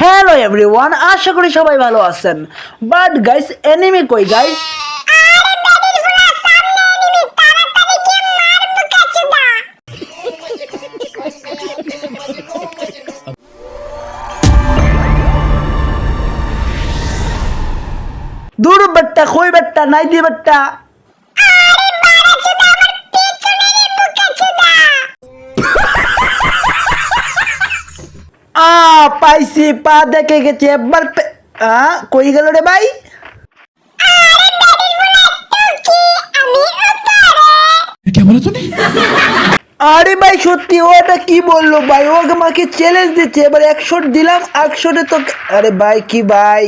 Hello everyone আশা করি সবাই ভালো আছেন। বাট গাইস এনিমি কই গাইস দূর বেট্টা কই বেট্টা নাই দি বেট্টা। আ পাইছি পা দেখে গেছি একবার আ কই গেল রে ভাই? আরে ভাই সত্যি ওটা কি বলল ভাই? ও আমাকে চ্যালেঞ্জ দিচ্ছে এবার একশো দিলাম একশোটে তো আরে ভাই কি ভাই?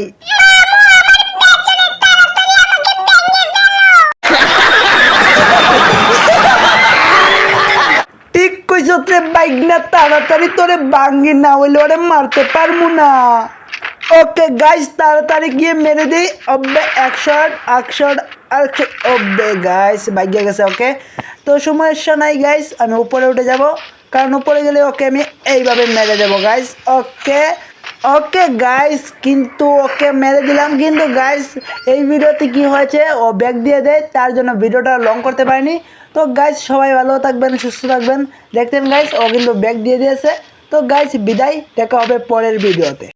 তোরে বাইক না, তাড়াতাড়ি তোরে বাঙ্গি না হইলে ওরে মারতে পারব না। ওকে গাইস তাড়াতাড়ি গিয়ে মেরে দিই। অব্বে একশো একশো একশো অব্বে গাইস বাইক গেছে ওকে তো সমস্যা নাই গাইস আমি উপরে উঠে যাব। কারণ উপরে গেলে ওকে আমি এইভাবে মেরে দেবো গাইস ওকে ওকে গাইস কিন্তু ওকে মেরে দিলাম। কিন্তু গাইস এই ভিডিওতে কি হয়েছে? ও ব্যাগ দিয়ে দেয়, তার জন্য ভিডিওটা লং করতে পারিনি। তো গাইস সবাই ভালো থাকবেন, সুস্থ থাকবেন। দেখতেন গাইস ও কিন্তু ব্যাগ দিয়ে দিয়েছে। তো গাইস বিদায়, দেখা হবে পরের ভিডিওতে।